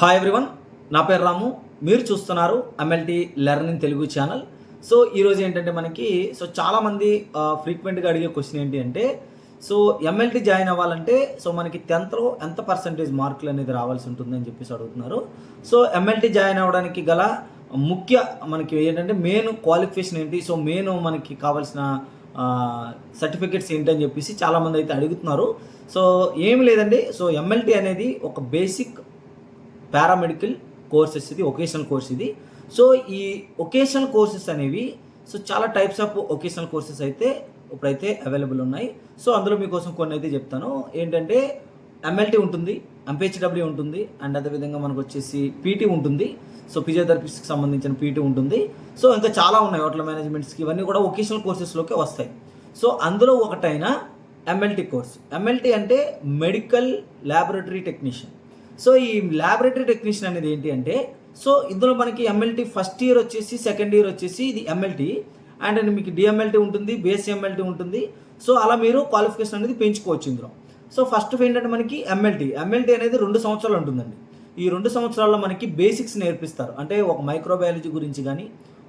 Hi everyone నా పేరు రాము. మీరు చూస్తున్నారు MLT learning Telugu channel so ఈరోజు ఏంటంటే మనకి సో చాలామంది ఫ్రీక్వెంట్గా అడిగే క్వశ్చన్ ఏంటి అంటే సో ఎంఎల్టీ జాయిన్ అవ్వాలంటే సో మనకి టెన్త్లో ఎంత పర్సంటేజ్ మార్కులు అనేది రావాల్సి ఉంటుందని చెప్పేసి అడుగుతున్నారు. సో ఎంఎల్టీ జాయిన్ అవ్వడానికి గల ముఖ్య మనకి ఏంటంటే మెయిన్ క్వాలిఫికేషన్ ఏంటి? సో మెయిన్ మనకి కావాల్సిన సర్టిఫికెట్స్ ఏంటి అని చెప్పేసి చాలామంది అయితే అడుగుతున్నారు. సో ఏమి లేదండి. సో ఎంఎల్టీ అనేది ఒక బేసిక్ పారామెడికల్ కోర్సెస్ ఇది ఒకేషనల్ కోర్స్ ఇది. సో ఈ ఒకేషనల్ కోర్సెస్ అనేవి సో చాలా టైప్స్ ఆఫ్ ఒకేషనల్ కోర్సెస్ అయితే ఇప్పుడైతే అవైలబుల్ ఉన్నాయి. సో అందులో మీకోసం కొన్ని అయితే చెప్తాను. ఏంటంటే ఎంఎల్టీ ఉంటుంది ఎంపీహెచ్డబ్ల్యూ ఉంటుంది అండ్ అదేవిధంగా మనకు వచ్చేసి పీటీ ఉంటుంది. సో ఫిజియోథెరపిస్ట్కి సంబంధించిన పీటీ ఉంటుంది. సో ఇంకా చాలా ఉన్నాయి హోటల్ మేనేజ్మెంట్స్కి ఇవన్నీ కూడా ఒకేషనల్ కోర్సెస్లోకి వస్తాయి. సో అందులో ఒకటైన ఎంఎల్టీ కోర్స్ ఎంఎల్టీ అంటే మెడికల్ ల్యాబొరేటరీ టెక్నీషియన్ సో ఈ ల్యాబొరేటరీ టెక్నీషియన్ అనేది ఏంటి అంటే సో ఇందులో మనకి ఎంఎల్టీ ఫస్ట్ ఇయర్ వచ్చేసి సెకండ్ ఇయర్ వచ్చేసి ఇది ఎంఎల్టీ అండ్ మీకు డిఎంఎల్టీ ఉంటుంది బేస్ ఎంఎల్టీ ఉంటుంది. సో అలా మీరు క్వాలిఫికేషన్ అనేది పెంచుకోవచ్చు ఇందులో. సో ఫస్ట్ ఏంటంటే మనకి ఎంఎల్టీ ఎంఎల్టీ అనేది రెండు సంవత్సరాలు ఉంటుందండి. ఈ రెండు సంవత్సరాల్లో మనకి బేసిక్స్ నేర్పిస్తారు. అంటే ఒక మైక్రోబయాలజీ గురించి కానీ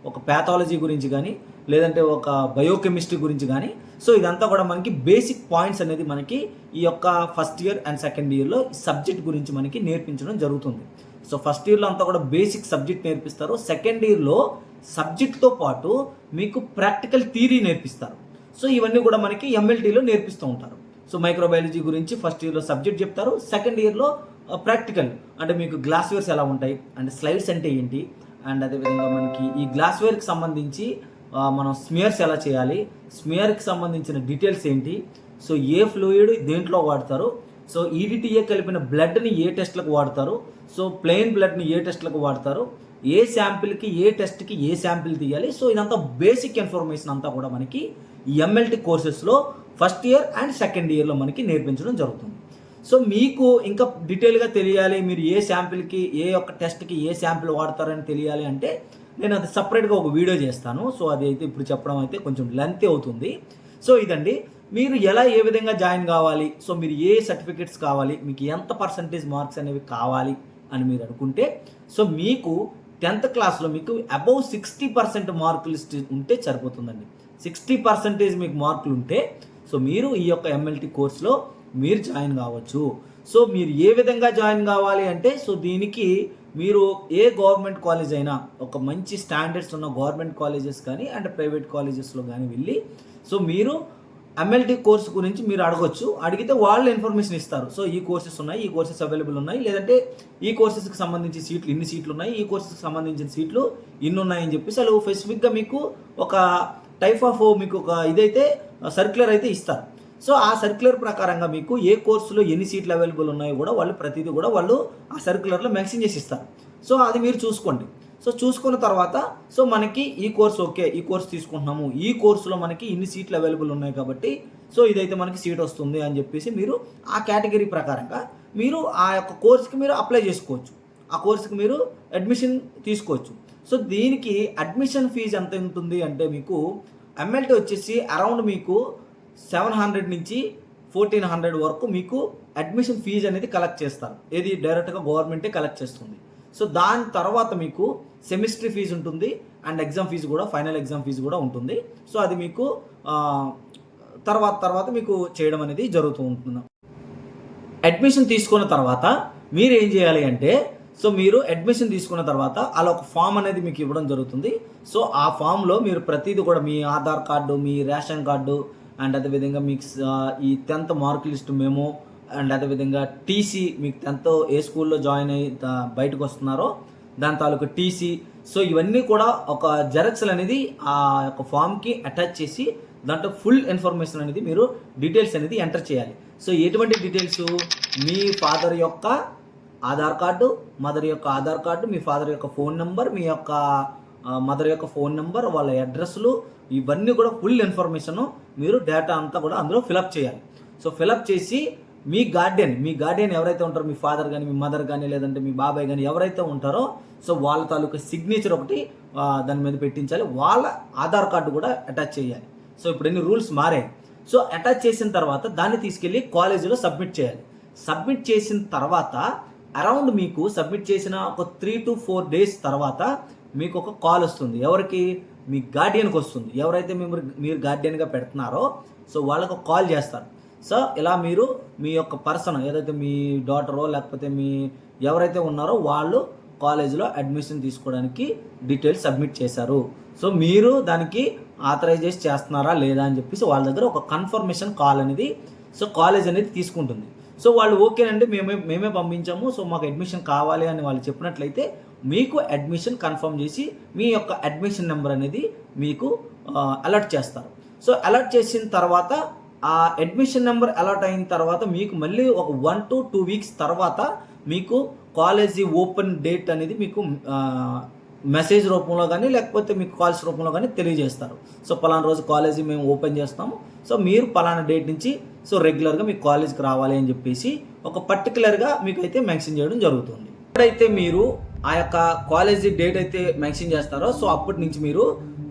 ఒక ప్యాథాలజీ గురించి కానీ లేదంటే ఒక బయోకెమిస్ట్రీ గురించి కానీ సో ఇదంతా కూడా మనకి బేసిక్ పాయింట్స్ అనేది మనకి ఈ యొక్క ఫస్ట్ ఇయర్ అండ్ సెకండ్ ఇయర్లో సబ్జెక్ట్ గురించి మనకి నేర్పించడం జరుగుతుంది. సో ఫస్ట్ ఇయర్లో అంతా కూడా బేసిక్ సబ్జెక్ట్ నేర్పిస్తారు. సెకండ్ ఇయర్లో సబ్జెక్ట్తో పాటు మీకు ప్రాక్టికల్ థీరీ నేర్పిస్తారు. సో ఇవన్నీ కూడా మనకి ఎంఎల్టీలో నేర్పిస్తూ ఉంటారు. సో మైక్రోబయాలజీ గురించి ఫస్ట్ ఇయర్లో సబ్జెక్ట్ చెప్తారు. సెకండ్ ఇయర్లో ప్రాక్టికల్ అంటే మీకు గ్లాస్వేర్స్ ఎలా ఉంటాయి? అంటే స్లైడ్స్ అంటే ఏంటి? అండ్ అదేవిధంగా మనకి ఈ గ్లాస్వేర్కి సంబంధించి మనం స్మియర్స్ ఎలా చేయాలి? స్మియర్కి సంబంధించిన డీటెయిల్స్ ఏంటి? సో ఏ ఫ్లూయిడ్ దేంట్లో వాడతారు? సో ఈడిటిఏ కలిపిన బ్లడ్ని ఏ టెస్ట్లకు వాడతారు? సో ప్లెయిన్ బ్లడ్ని ఏ టెస్ట్లకు వాడతారు? ఏ శాంపిల్కి ఏ టెస్ట్కి ఏ శాంపిల్ తీయాలి? సో ఇదంతా బేసిక్ ఇన్ఫర్మేషన్ అంతా కూడా మనకి ఈ ఎంఎల్టీ కోర్సెస్లో ఫస్ట్ ఇయర్ అండ్ సెకండ్ ఇయర్లో మనకి నేర్పించడం జరుగుతుంది. సో మీకు ఇంకా డీటెయిల్గా తెలియాలి మీరు ఏ శాంపిల్కి ఏ ఒక్క టెస్ట్కి ఏ శాంపిల్ వాడతారని తెలియాలి అంటే నేను అది సపరేట్గా ఒక వీడియో చేస్తాను. సో అది అయితే ఇప్పుడు చెప్పడం అయితే కొంచెం లెంత్ అవుతుంది. సో ఇదండి. మీరు ఎలా ఏ విధంగా జాయిన్ కావాలి? సో మీరు ఏ సర్టిఫికెట్స్ కావాలి? మీకు ఎంత పర్సంటేజ్ మార్క్స్ అనేవి కావాలి అని మీరు అనుకుంటే సో మీకు టెన్త్ క్లాస్లో మీకు అబౌవ్ సిక్స్టీ పర్సెంట్ మార్కులు ఉంటే సరిపోతుందండి. సిక్స్టీ పర్సెంటేజ్ మీకు మార్కులు ఉంటే సో మీరు ఈ యొక్క ఎంఎల్టీ కోర్సులో మీరు జాయిన్ కావచ్చు. సో మీరు ఏ విధంగా జాయిన్ కావాలి అంటే సో దీనికి మీరు ఏ గవర్నమెంట్ కాలేజ్ అయినా ఒక మంచి స్టాండర్డ్స్ ఉన్న గవర్నమెంట్ కాలేజెస్ కానీ అండ్ ప్రైవేట్ కాలేజెస్లో కానీ వెళ్ళి సో మీరు ఎంఎల్టీ కోర్సు గురించి మీరు అడగొచ్చు. అడిగితే వాళ్ళు ఇన్ఫర్మేషన్ ఇస్తారు. సో ఈ కోర్సెస్ ఉన్నాయి ఈ కోర్సెస్ అవైలబుల్ ఉన్నాయి లేదంటే ఈ కోర్సెస్కి సంబంధించి సీట్లు ఇన్ని సీట్లు ఉన్నాయి ఈ కోర్సెస్కి సంబంధించిన సీట్లు ఇన్ని ఉన్నాయని చెప్పేసి వాళ్ళు స్పెసిఫిక్గా మీకు ఒక టైప్ ఆఫ్ మీకు ఒక ఇదైతే సర్క్యులర్ అయితే ఇస్తారు. సో ఆ సర్క్యులర్ ప్రకారంగా మీకు ఏ కోర్సులో ఎన్ని సీట్లు అవైలబుల్ ఉన్నాయో కూడా వాళ్ళు ప్రతిదీ కూడా వాళ్ళు ఆ సర్క్యులర్లో మెన్షన్ చేసి ఇస్తారు. సో అది మీరు చూసుకోండి. సో చూసుకున్న తర్వాత సో మనకి ఈ కోర్స్ ఓకే ఈ కోర్స్ తీసుకుంటున్నాము ఈ కోర్సులో మనకి ఇన్ని సీట్లు అవైలబుల్ ఉన్నాయి కాబట్టి సో ఇదైతే మనకి సీట్ వస్తుంది అని చెప్పేసి మీరు ఆ కేటగిరీ ప్రకారంగా మీరు ఆ యొక్క కోర్స్కి మీరు అప్లై చేసుకోవచ్చు. ఆ కోర్సుకి మీరు అడ్మిషన్ తీసుకోవచ్చు. సో దీనికి అడ్మిషన్ ఫీజు ఎంత ఉంటుంది అంటే మీకు ఎంఎల్టీ వచ్చేసి అరౌండ్ మీకు సెవెన్ హండ్రెడ్ నుంచి ఫోర్టీన్ హండ్రెడ్ వరకు మీకు అడ్మిషన్ ఫీజు అనేది కలెక్ట్ చేస్తారు. ఏది డైరెక్ట్గా గవర్నమెంటే కలెక్ట్ చేస్తుంది. సో దాని తర్వాత మీకు సెమిస్టర్ ఫీజు ఉంటుంది అండ్ ఎగ్జామ్ ఫీజు కూడా ఫైనల్ ఎగ్జామ్ ఫీజు కూడా ఉంటుంది. సో అది మీకు తర్వాత తర్వాత మీకు చేయడం అనేది జరుగుతూ ఉంటుంది. అడ్మిషన్ తీసుకున్న తర్వాత మీరు ఏం చేయాలి అంటే సో మీరు అడ్మిషన్ తీసుకున్న తర్వాత అలా ఒక ఫామ్ అనేది మీకు ఇవ్వడం జరుగుతుంది. సో ఆ ఫామ్లో మీరు ప్రతిదీ కూడా మీ ఆధార్ కార్డు మీ రేషన్ కార్డు అండ్ అదేవిధంగా మీకు ఈ టెన్త్ మార్క్ లిస్ట్ మేము అండ్ అదేవిధంగా టీసీ మీకు టెన్త్ ఏ స్కూల్లో జాయిన్ అయ్యి బయటకు వస్తున్నారో దాని తాలూకు టీసీ. సో ఇవన్నీ కూడా ఒక జెరాక్స్లు అనేది ఆ యొక్క ఫామ్కి అటాచ్ చేసి దాంట్లో ఫుల్ ఇన్ఫర్మేషన్ అనేది మీరు డీటెయిల్స్ అనేది ఎంటర్ చేయాలి. సో ఎటువంటి డీటెయిల్స్ మీ ఫాదర్ యొక్క ఆధార్ కార్డు మదర్ యొక్క ఆధార్ కార్డు మీ ఫాదర్ యొక్క ఫోన్ నెంబర్ మీ యొక్క మదర్ యొక్క ఫోన్ నెంబర్ వాళ్ళ అడ్రస్లు ఇవన్నీ కూడా ఫుల్ ఇన్ఫర్మేషన్ మీరు డేటా అంతా కూడా అందులో ఫిలప్ చేయాలి. సో ఫిలప్ చేసి మీ గార్డెన్ మీ గార్డెన్ ఎవరైతే ఉంటారో మీ ఫాదర్ కానీ మీ మదర్ కానీ లేదంటే మీ బాబాయ్ కానీ ఎవరైతే ఉంటారో సో వాళ్ళ తాలూకా సిగ్నేచర్ ఒకటి దాని మీద పెట్టించాలి. వాళ్ళ ఆధార్ కార్డు కూడా అటాచ్ చేయాలి. సో ఇప్పుడు ఎన్ని రూల్స్ మారాయి. సో అటాచ్ చేసిన తర్వాత దాన్ని తీసుకెళ్ళి కాలేజీలో సబ్మిట్ చేయాలి. సబ్మిట్ చేసిన తర్వాత అరౌండ్ మీకు సబ్మిట్ చేసిన ఒక త్రీ టు ఫోర్ డేస్ తర్వాత మీకు ఒక కాల్ వస్తుంది. ఎవరికి? మీ గార్డియన్కి వస్తుంది. ఎవరైతే మీరు మీరు గార్డియన్గా పెడుతున్నారో సో వాళ్ళకు కాల్ చేస్తారు. సో ఇలా మీరు మీ యొక్క పర్సన్ ఏదైతే మీ డాటరో లేకపోతే మీ ఎవరైతే ఉన్నారో వాళ్ళు కాలేజీలో అడ్మిషన్ తీసుకోవడానికి డీటెయిల్స్ సబ్మిట్ చేశారు. సో మీరు దానికి ఆథరైజేస్ చేస్తున్నారా లేదా అని చెప్పేసి వాళ్ళ దగ్గర ఒక కన్ఫర్మేషన్ కాల్ అనేది సో కాలేజ్ అనేది తీసుకుంటుంది. సో వాళ్ళు ఓకేనండి మేమే మేమే పంపించాము. సో మాకు అడ్మిషన్ కావాలి అని వాళ్ళు చెప్పినట్లయితే మీకు అడ్మిషన్ కన్ఫర్మ్ చేసి మీ యొక్క అడ్మిషన్ నెంబర్ అనేది మీకు అలర్ట్ చేస్తారు. సో అలర్ట్ చేసిన తర్వాత ఆ అడ్మిషన్ నెంబర్ అలర్ట్ అయిన తర్వాత మీకు మళ్ళీ ఒక వన్ టు టూ వీక్స్ తర్వాత మీకు కాలేజీ ఓపెన్ డేట్ అనేది మీకు మెసేజ్ రూపంలో కానీ లేకపోతే మీకు కాల్స్ రూపంలో కానీ తెలియజేస్తారు. సో పలానా రోజు కాలేజీ మేము ఓపెన్ చేస్తాము. సో మీరు పలానా డేట్ నుంచి సో రెగ్యులర్గా మీకు కాలేజ్కి రావాలి అని చెప్పేసి ఒక పర్టికులర్గా మీకు అయితే మెన్షన్ చేయడం జరుగుతుంది. ఎప్పుడైతే మీరు ఆ యొక్క కాలేజీ డేట్ అయితే మెన్షన్ చేస్తారో సో అప్పటి నుంచి మీరు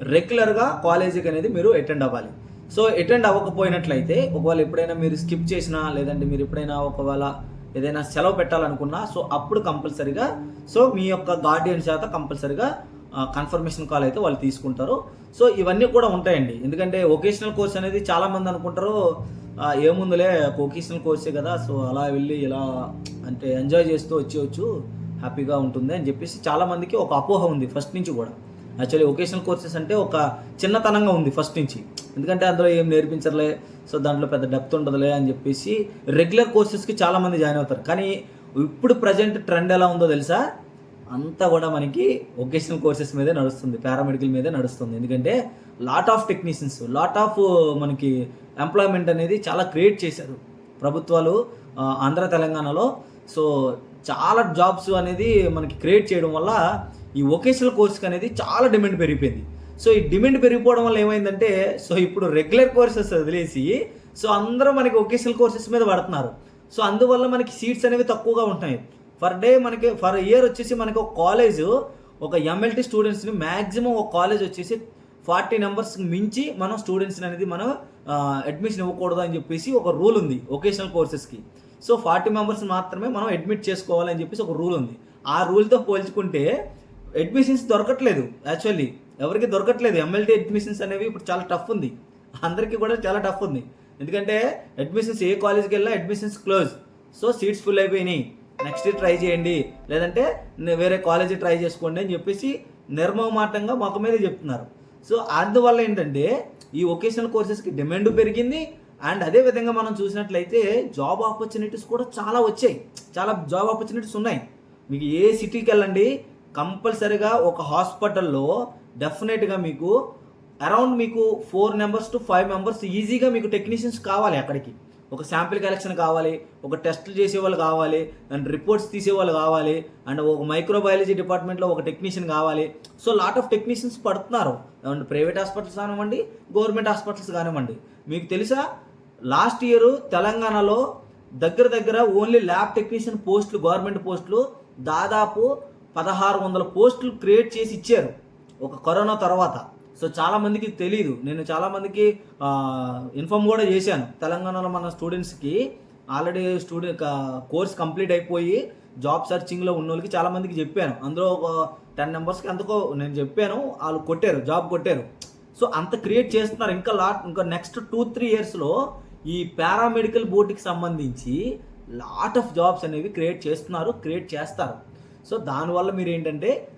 రెగ్యులర్గా కాలేజీకి అనేది మీరు అటెండ్ అవ్వాలి. సో అటెండ్ అవ్వకపోయినట్లయితే ఒకవేళ ఎప్పుడైనా మీరు స్కిప్ చేసినా లేదంటే మీరు ఎప్పుడైనా ఒకవేళ ఏదైనా సెలవు పెట్టాలనుకున్నా సో అప్పుడు కంపల్సరిగా సో మీ యొక్క గార్డియన్ చేత కంపల్సరిగా కన్ఫర్మేషన్ కాల్ అయితే వాళ్ళు తీసుకుంటారు. సో ఇవన్నీ కూడా ఉంటాయండి. ఎందుకంటే వొకేషనల్ కోర్స్ అనేది చాలామంది అనుకుంటారు "ఆ, ఏముందిలే వొకేషనల్ కోర్సే కదా సో అలా వెళ్ళి ఇలా అంటే ఎంజాయ్ చేస్తూ వచ్చేవచ్చు హ్యాపీగా ఉంటుంది అని చెప్పేసి చాలామందికి ఒక అపోహ ఉంది ఫస్ట్ నుంచి కూడా. యాక్చువల్లీ వొకేషనల్ కోర్సెస్ అంటే ఒక చిన్నతనంగా ఉంది ఫస్ట్ నుంచి. ఎందుకంటే అందులో ఏం నేర్పించరులే? సో దాంట్లో పెద్ద డెప్త్ ఉండదులే అని చెప్పేసి రెగ్యులర్ కోర్సెస్కి చాలామంది జాయిన్ అవుతారు. కానీ ఇప్పుడు ప్రజెంట్ ట్రెండ్ ఎలా ఉందో తెలుసా? అంతా కూడా మనకి వొకేషనల్ కోర్సెస్ మీదే నడుస్తుంది పారామెడికల్ మీదే నడుస్తుంది. ఎందుకంటే lot of technicians lot of మనకి ఎంప్లాయ్మెంట్ అనేది చాలా క్రియేట్ చేశారు. ప్రభుత్వాలు uh, ఆంధ్ర తెలంగాణలో. సో చాలా జాబ్స్ అనేది మనకి క్రియేట్ చేయడం వల్ల ఈ వొకేషనల్ కోర్స్కి అనేది చాలా డిమాండ్ పెరిగిపోయింది. సో ఈ డిమాండ్ పెరిగిపోవడం వల్ల ఏమైందంటే సో ఇప్పుడు రెగ్యులర్ కోర్సెస్ వదిలేసి సో అందరూ మనకి వొకేషనల్ కోర్సెస్ మీద పడుతున్నారు. సో అందువల్ల మనకి సీట్స్ అనేవి తక్కువగా ఉంటాయి ఫర్ డే మనకి ఫర్ ఇయర్ వచ్చేసి మనకి ఒక కాలేజ్ ఒక ఎంఎల్టీ స్టూడెంట్స్ని మ్యాక్సిమం ఒక కాలేజ్ వచ్చేసి ఫార్టీ నెంబర్స్ మించి మనం స్టూడెంట్స్ని అనేది మనం అడ్మిషన్ ఇవ్వకూడదు అని చెప్పేసి ఒక రూల్ ఉంది వొకేషనల్ కోర్సెస్కి సో ఫార్టీ మెంబర్స్ మాత్రమే మనం అడ్మిట్ చేసుకోవాలని చెప్పేసి ఒక రూల్ ఉంది. ఆ రూల్తో పోల్చుకుంటే అడ్మిషన్స్ దొరకట్లేదు యాక్చువల్లీ. ఎవరికి దొరకట్లేదు ఎమ్మెల్టీ అడ్మిషన్స్ అనేవి ఇప్పుడు చాలా టఫ్ ఉంది. అందరికీ కూడా చాలా టఫ్ ఉంది. ఎందుకంటే అడ్మిషన్స్ ఏ కాలేజ్కి వెళ్ళినా admissions close. So seats full అయిపోయినాయి. నెక్స్ట్ ఇయర్ ట్రై చేయండి. లేదంటే వేరే కాలేజీ ట్రై చేసుకోండి అని చెప్పేసి నిర్మమాటంగా మొక్క మీద చెప్తున్నారు. సో అందువల్ల ఏంటంటే ఈ వొకేషనల్ కోర్సెస్కి డిమాండ్ పెరిగింది. అండ్ అదే విధంగా మనం చూసినట్లయితే జాబ్ ఆపర్చునిటీస్ కూడా చాలా వచ్చాయి. చాలా జాబ్ ఆపర్చునిటీస్ ఉన్నాయి. మీకు ఏ సిటీకి వెళ్ళండి కంపల్సరిగా ఒక హాస్పిటల్లో డెఫినెట్గా మీకు అరౌండ్ మీకు four members to five members ఈజీగా మీకు టెక్నీషియన్స్ కావాలి అక్కడికి. ఒక శాంపిల్ కలెక్షన్ కావాలి ఒక టెస్టులు చేసేవాళ్ళు కావాలి అండ్ రిపోర్ట్స్ తీసేవాళ్ళు కావాలి అండ్ ఒక మైక్రోబయాలజీ డిపార్ట్మెంట్లో ఒక టెక్నీషియన్ కావాలి. సో లాట్ ఆఫ్ టెక్నీషియన్స్ పడుతున్నారు. అండ్ ప్రైవేట్ హాస్పిటల్స్ కానివ్వండి గవర్నమెంట్ హాస్పిటల్స్ కానివ్వండి. మీకు తెలుసా? లాస్ట్ ఇయర్ తెలంగాణలో దగ్గర దగ్గర ఓన్లీ ల్యాబ్ టెక్నీషియన్ పోస్టులు గవర్నమెంట్ పోస్టులు దాదాపు పదహారు వందల పోస్టులు క్రియేట్ చేసి ఇచ్చారు ఒక కరోనా తర్వాత. సో చాలామందికి తెలియదు నేను చాలామందికి ఇన్ఫామ్ కూడా చేశాను. తెలంగాణలో మన స్టూడెంట్స్కి ఆల్రెడీ స్టూడెంట్ కోర్స్ కంప్లీట్ అయిపోయి జాబ్ సర్చింగ్లో ఉన్న వాళ్ళకి చాలామందికి చెప్పాను. అందులో ఒక టెన్ మెంబర్స్కి అందుకో నేను చెప్పాను వాళ్ళు కొట్టారు జాబ్ కొట్టారు. సో అంత క్రియేట్ చేస్తున్నారు. ఇంకా లాట్ ఇంకా నెక్స్ట్ టూ త్రీ ఇయర్స్లో ఈ పారామెడికల్ బోర్డుకి సంబంధించి లాట్ ఆఫ్ జాబ్స్ అనేవి క్రియేట్ చేస్తున్నారు క్రియేట్ చేస్తారు. సో దానివల్ల మీరు ఏంటంటే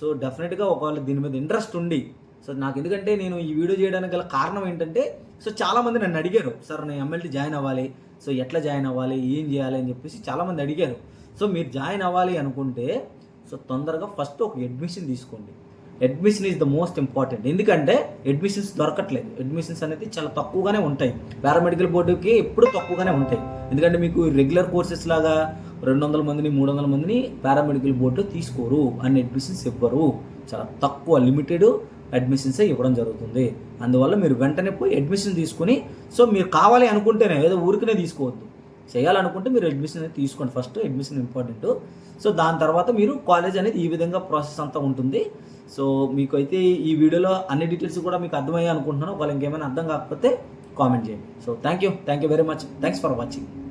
సో డెఫినెట్గా ఒకవేళ దీని మీద ఇంట్రెస్ట్ ఉండి సో నాకు ఎందుకంటే నేను ఈ వీడియో చేయడానికి గల కారణం ఏంటంటే సో చాలామంది నన్ను అడిగారు. సార్ నేను ఎమ్మెల్టీ జాయిన్ అవ్వాలి. సో ఎట్లా జాయిన్ అవ్వాలి? ఏం చేయాలి? అని చెప్పేసి చాలామంది అడిగారు. సో మీరు జాయిన్ అవ్వాలి అనుకుంటే సో తొందరగా ఫస్ట్ ఒక అడ్మిషన్ తీసుకోండి. Admission is the most important ఎందుకంటే అడ్మిషన్స్ దొరకట్లేదు. అడ్మిషన్స్ అనేది చాలా తక్కువగానే ఉంటాయి. పారామెడికల్ బోర్డుకి ఎప్పుడు తక్కువగానే ఉంటాయి. ఎందుకంటే మీకు రెగ్యులర్ కోర్సెస్ లాగా రెండు వందల మందిని మూడు వందల మందిని పారామెడికల్ బోర్డు తీసుకోరు. అన్ని అడ్మిషన్స్ ఇవ్వరు. చాలా తక్కువ లిమిటెడ్ అడ్మిషన్సే ఇవ్వడం జరుగుతుంది. అందువల్ల మీరు వెంటనే పోయి అడ్మిషన్ తీసుకుని సో మీరు కావాలి అనుకుంటేనే ఏదో ఊరికనే తీసుకోవద్దు. చేయాలనుకుంటే మీరు అడ్మిషన్ అనేది తీసుకోండి. ఫస్ట్ అడ్మిషన్ ఇంపార్టెంట్ సో దాని తర్వాత మీరు కాలేజ్ అనేది ఈ విధంగా ప్రాసెస్ అంతా ఉంటుంది. సో మీకు అయితే ఈ వీడియోలో అన్ని డీటెయిల్స్ కూడా మీకు అర్థమయ్యాయి అనుకుంటున్నాను వాళ్ళు ఇంకేమైనా అర్థం కాకపోతే కామెంట్ చేయండి. So thank you thank you very much thanks for watching